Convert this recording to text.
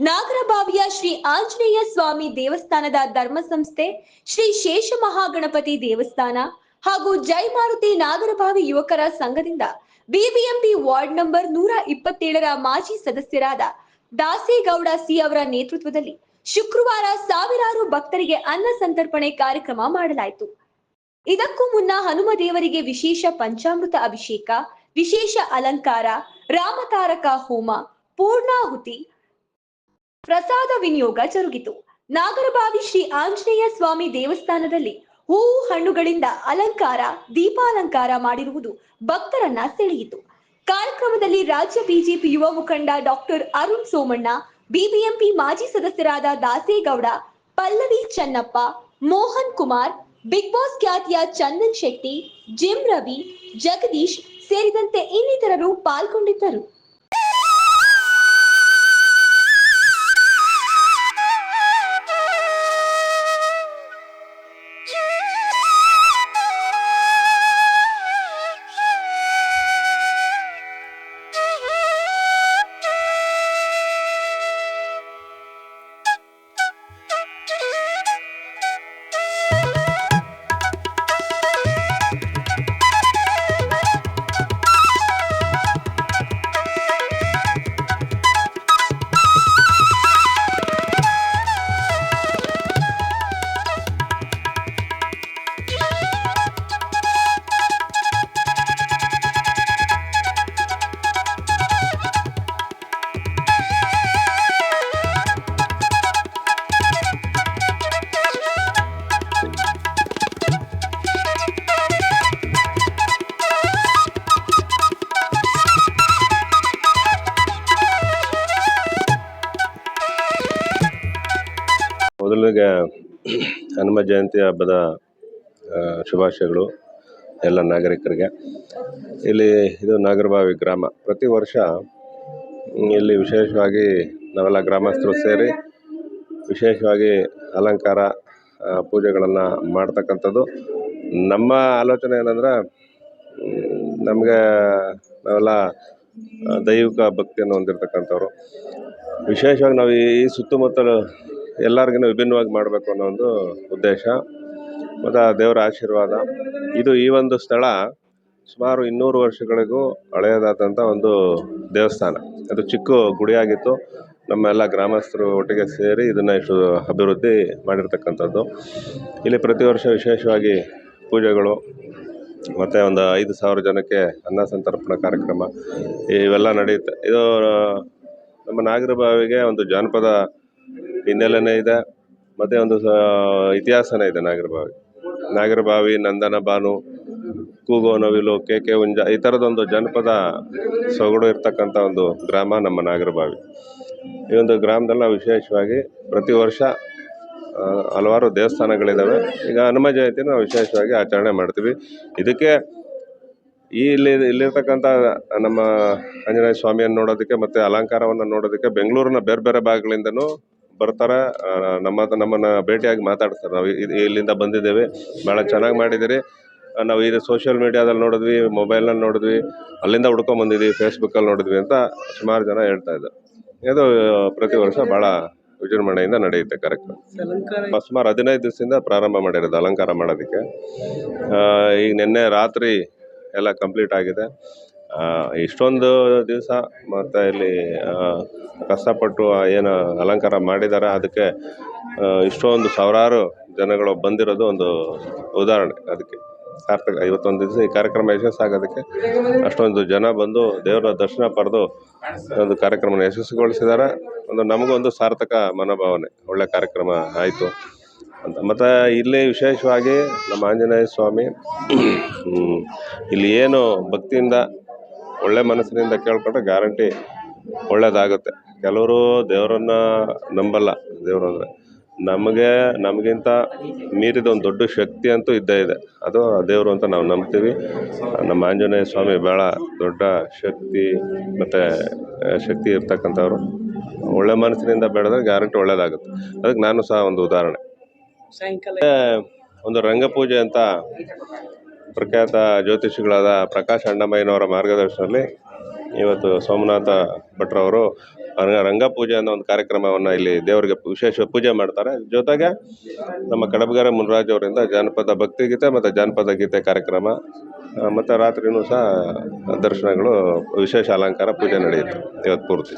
ನಾಗರಬಾವಿಯ ಶ್ರೀ ಆಂಜನೇಯ ಸ್ವಾಮಿ ದೇವಸ್ಥಾನದ ಧರ್ಮ ಸಂಸ್ಥೆ ಶ್ರೀ ಶೇಷ ಮಹಾಗಣಪತಿ ದೇವಸ್ಥಾನ ಹಾಗೂ ಜೈ ಮಾರುತಿ ನಾಗರಬಾವಿ ಯುವಕರ ಸಂಘದಿಂದ ಬಿಬಿಎಂಪಿ ವಾರ್ಡ್ ನಂಬರ್ ನೂರ ಇಪ್ಪತ್ತೇಳರ ಮಾಜಿ ಸದಸ್ಯರಾದ ದಾಸೇಗೌಡ ಸಿ ಅವರ ನೇತೃತ್ವದಲ್ಲಿ ಶುಕ್ರವಾರ ಸಾವಿರಾರು ಭಕ್ತರಿಗೆ ಅನ್ನ ಸಂತರ್ಪಣೆ ಕಾರ್ಯಕ್ರಮ ಮಾಡಲಾಯಿತು. ಇದಕ್ಕೂ ಮುನ್ನ ಹನುಮ ದೇವರಿಗೆ ವಿಶೇಷ ಪಂಚಾಮೃತ ಅಭಿಷೇಕ, ವಿಶೇಷ ಅಲಂಕಾರ, ರಾಮತಾರಕ ಹೋಮ, ಪೂರ್ಣಾಹುತಿ ಪ್ರಸಾದ ವಿನಿಯೋಗ ಜರುಗಿತು ನಾಗರಬಾವಿ ಶ್ರೀ ಆಂಜನೇಯ ಸ್ವಾಮಿ ದೇವಸ್ಥಾನದಲ್ಲಿ ಹೂವು ಹಣ್ಣುಗಳಿಂದ ಅಲಂಕಾರ, ದೀಪಾಲಂಕಾರ ಮಾಡಿರುವುದು ಭಕ್ತರನ್ನ ಸೆಳೆಯಿತು. ಕಾರ್ಯಕ್ರಮದಲ್ಲಿ ರಾಜ್ಯ ಬಿಜೆಪಿ ಯುವ ಮುಖಂಡ ಡಾಕ್ಟರ್ ಅರುಣ್ ಸೋಮಣ್ಣ, ಬಿಬಿಎಂಪಿ ಮಾಜಿ ಸದಸ್ಯರಾದ ದಾಸೇಗೌಡ, ಪಲ್ಲವಿ ಚನ್ನಪ್ಪ, ಮೋಹನ್ ಕುಮಾರ್, ಬಿಗ್ ಬಾಸ್ ಖ್ಯಾತಿಯ ಚಂದನ್ ಶೆಟ್ಟಿ, ಜಿಮ್ ರವಿ, ಜಗದೀಶ್ ಸೇರಿದಂತೆ ಇನ್ನಿತರರು ಪಾಲ್ಗೊಂಡಿದ್ದರು. ಮೊದಲಿಗೆ ಹನುಮ ಜಯಂತಿ ಹಬ್ಬದ ಶುಭಾಶಯಗಳು ಎಲ್ಲ ನಾಗರಿಕರಿಗೆ. ಇಲ್ಲಿ ಇದು ನಾಗರಬಾವಿ ಗ್ರಾಮ. ಪ್ರತಿ ವರ್ಷ ಇಲ್ಲಿ ವಿಶೇಷವಾಗಿ ನಾವೆಲ್ಲ ಗ್ರಾಮಸ್ಥರು ಸೇರಿ ವಿಶೇಷವಾಗಿ ಅಲಂಕಾರ ಪೂಜೆಗಳನ್ನು ಮಾಡ್ತಕ್ಕಂಥದ್ದು. ನಮ್ಮ ಆಲೋಚನೆ ಏನಂದರೆ ನಮಗೆ ನಾವೆಲ್ಲ ದೈವಿಕ ಭಕ್ತಿಯನ್ನು ಹೊಂದಿರತಕ್ಕಂಥವ್ರು. ವಿಶೇಷವಾಗಿ ನಾವು ಈ ಸುತ್ತಮುತ್ತಲು ಎಲ್ಲರಿಗಿಂತ ವಿಭಿನ್ನವಾಗಿ ಮಾಡಬೇಕು ಅನ್ನೋ ಒಂದು ಉದ್ದೇಶ. ಮತ್ತು ದೇವರ ಆಶೀರ್ವಾದ. ಇದು ಈ ಒಂದು ಸ್ಥಳ ಸುಮಾರು ಇನ್ನೂರು ವರ್ಷಗಳಿಗೂ ಹಳೆಯದಾದಂಥ ಒಂದು ದೇವಸ್ಥಾನ. ಅದು ಚಿಕ್ಕ ಗುಡಿಯಾಗಿತ್ತು. ನಮ್ಮೆಲ್ಲ ಗ್ರಾಮಸ್ಥರು ಒಟ್ಟಿಗೆ ಸೇರಿ ಇದನ್ನು ಇಷ್ಟು ಅಭಿವೃದ್ಧಿ ಮಾಡಿರ್ತಕ್ಕಂಥದ್ದು. ಇಲ್ಲಿ ಪ್ರತಿ ವರ್ಷ ವಿಶೇಷವಾಗಿ ಪೂಜೆಗಳು, ಮತ್ತು ಒಂದು ಐದು ಸಾವಿರ ಜನಕ್ಕೆ ಅನ್ನ ಸಂತರ್ಪಣಾ ಕಾರ್ಯಕ್ರಮ, ಇವೆಲ್ಲ ನಡೆಯುತ್ತೆ. ಇದು ನಮ್ಮ ನಾಗರಬಾವಿಗೆ ಒಂದು ಜಾನಪದ ಹಿನ್ನೆಲೆನೇ ಇದೆ. ಮತ್ತು ಒಂದು ಇತಿಹಾಸನೇ ಇದೆ ನಾಗರಬಾವಿ. ನಾಗರಬಾವಿ, ನಂದನ ಬಾನು, ಕೂಗೋ ನವಿಲು, ಕೆ ಕೆ ಉಂಜ, ಈ ಥರದೊಂದು ಜನಪದ ಸೊಗಡು ಇರ್ತಕ್ಕಂಥ ಒಂದು ಗ್ರಾಮ ನಮ್ಮ ನಾಗರಬಾವಿ. ಈ ಒಂದು ಗ್ರಾಮದಲ್ಲ ವಿಶೇಷವಾಗಿ ಪ್ರತಿ ವರ್ಷ ಹಲವಾರು ದೇವಸ್ಥಾನಗಳಿದ್ದಾವೆ ಈಗ ಹನುಮ ಜಯಂತಿನ ವಿಶೇಷವಾಗಿ ಆಚರಣೆ ಮಾಡ್ತೀವಿ. ಇದಕ್ಕೆ ಈ ಇಲ್ಲಿ, ಇಲ್ಲಿರ್ತಕ್ಕಂಥ ನಮ್ಮ ಆಂಜನೇಯ ಸ್ವಾಮಿಯನ್ನು ನೋಡೋದಕ್ಕೆ ಮತ್ತು ಅಲಂಕಾರವನ್ನು ನೋಡೋದಕ್ಕೆ ಬೆಂಗಳೂರಿನ ಬೇರೆ ಬೇರೆ ಭಾಗಗಳಿಂದನೂ ಬರ್ತಾರೆ ನಮ್ಮ ನಮ್ಮನ್ನು ಭೇಟಿಯಾಗಿ ಮಾತಾಡ್ತಾರೆ. ನಾವು ಇಲ್ಲಿಂದ ಬಂದಿದ್ದೇವೆ. ಭಾಳ ಚೆನ್ನಾಗಿ ಮಾಡಿದ್ದೀರಿ. ನಾವು ಇದು ಸೋಷಿಯಲ್ ಮೀಡಿಯಾದಲ್ಲಿ ನೋಡಿದ್ವಿ ಮೊಬೈಲ್ನಲ್ಲಿ ನೋಡಿದ್ವಿ ಅಲ್ಲಿಂದ ಹುಡ್ಕೊಂಡ್ ಬಂದಿದ್ವಿ ಫೇಸ್ಬುಕ್ಕಲ್ಲಿ ನೋಡಿದ್ವಿ ಅಂತ ಸುಮಾರು ಜನ ಹೇಳ್ತಾ ಇದ್ದಾರೆ. ಇದು ಪ್ರತಿ ವರ್ಷ ಭಾಳ ವಿಜೃಂಭಣೆಯಿಂದ ನಡೆಯುತ್ತೆ ಕಾರ್ಯಕ್ರಮ. ಸುಮಾರು ಹದಿನೈದು ದಿವಸದಿಂದ ಪ್ರಾರಂಭ ಮಾಡಿರೋದು ಅಲಂಕಾರ ಮಾಡೋದಕ್ಕೆ. ಈಗ ನಿನ್ನೆ ರಾತ್ರಿ ಎಲ್ಲ ಕಂಪ್ಲೀಟ್ ಆಗಿದೆ. ಇಷ್ಟೊಂದು ದಿವಸ ಮತ್ತು ಇಲ್ಲಿ ಕಷ್ಟಪಟ್ಟು ಏನು ಅಲಂಕಾರ ಮಾಡಿದ್ದಾರೆ ಅದಕ್ಕೆ ಇಷ್ಟೊಂದು ಸಾವಿರಾರು ಜನಗಳು ಬಂದಿರೋದು ಒಂದು ಉದಾಹರಣೆ. ಅದಕ್ಕೆ ಸಾರ್ಥಕ ಇವತ್ತೊಂದು ದಿವಸ ಈ ಕಾರ್ಯಕ್ರಮ ಯಶಸ್ಸಾಗೋದಕ್ಕೆ ಅಷ್ಟೊಂದು ಜನ ಬಂದು ದೇವರ ದರ್ಶನ ಪಡೆದು ಒಂದು ಕಾರ್ಯಕ್ರಮನ ಯಶಸ್ವಿಗೊಳಿಸಿದ್ದಾರೆ ಒಂದು ನಮಗೂ ಒಂದು ಸಾರ್ಥಕ ಮನೋಭಾವನೆ, ಒಳ್ಳೆ ಕಾರ್ಯಕ್ರಮ ಆಯಿತು ಅಂತ. ಮತ್ತು ಇಲ್ಲಿ ವಿಶೇಷವಾಗಿ ನಮ್ಮ ಆಂಜನೇಯ ಸ್ವಾಮಿ ಇಲ್ಲಿ ಏನು ಭಕ್ತಿಯಿಂದ ಒಳ್ಳೆ ಮನಸ್ಸಿನಿಂದ ಕೇಳ್ಕೊಂಡ್ರೆ ಗ್ಯಾರಂಟಿ ಒಳ್ಳೇದಾಗುತ್ತೆ. ಕೆಲವರು ದೇವರನ್ನ ನಂಬಲ್ಲ ದೇವರು ಅಂದರೆ. ನಮಗೆ ನಮಗಿಂತ ಮೀರಿದ ಒಂದು ದೊಡ್ಡ ಶಕ್ತಿ ಅಂತೂ ಇದ್ದೇ ಇದೆ. ಅದು ದೇವರು ಅಂತ ನಾವು ನಂಬ್ತೀವಿ. ನಮ್ಮ ಆಂಜನೇಯ ಸ್ವಾಮಿ ಭಾಳ ದೊಡ್ಡ ಶಕ್ತಿ ಮತ್ತು ಶಕ್ತಿ ಇರ್ತಕ್ಕಂಥವ್ರು. ಒಳ್ಳೆ ಮನಸ್ಸಿನಿಂದ ಬೆಳೆದ್ರೆ ಗ್ಯಾರಂಟಿ ಒಳ್ಳೆಯದಾಗುತ್ತೆ ಅದಕ್ಕೆ ನಾನು ಸಹ ಒಂದು ಉದಾಹರಣೆ. ಸಾಯಂಕಾಲ ಒಂದು ರಂಗಪೂಜೆ ಅಂತ ಪ್ರಖ್ಯಾತ ಜ್ಯೋತಿಷಿಗಳಾದ ಪ್ರಕಾಶ್ ಅಣ್ಣಮಯ್ಯನವರ ಮಾರ್ಗದರ್ಶನದಲ್ಲಿ ಇವತ್ತು ಸೋಮನಾಥ ಭಟ್ರವರು ರಂಗ- ರಂಗಪೂಜೆ ಅನ್ನೋ ಒಂದು ಕಾರ್ಯಕ್ರಮವನ್ನು ಇಲ್ಲಿ ದೇವರಿಗೆ ವಿಶೇಷ ಪೂಜೆ ಮಾಡ್ತಾರೆ. ಜೊತೆಗೆ ನಮ್ಮ ಕಡಬಗರ ಮುನ್ರಾಜ್ ಅವರಿಂದ ಜಾನಪದ ಭಕ್ತಿಗೀತೆ ಮತ್ತು ಜಾನಪದ ಗೀತೆ ಕಾರ್ಯಕ್ರಮ ಮತ್ತು ರಾತ್ರಿನೂ ಸಹ ದರ್ಶನಗಳು ವಿಶೇಷ ಅಲಂಕಾರ ಪೂಜೆ ನಡೆಯುತ್ತೆ ಇವತ್ತು ಪೂರ್ತಿ.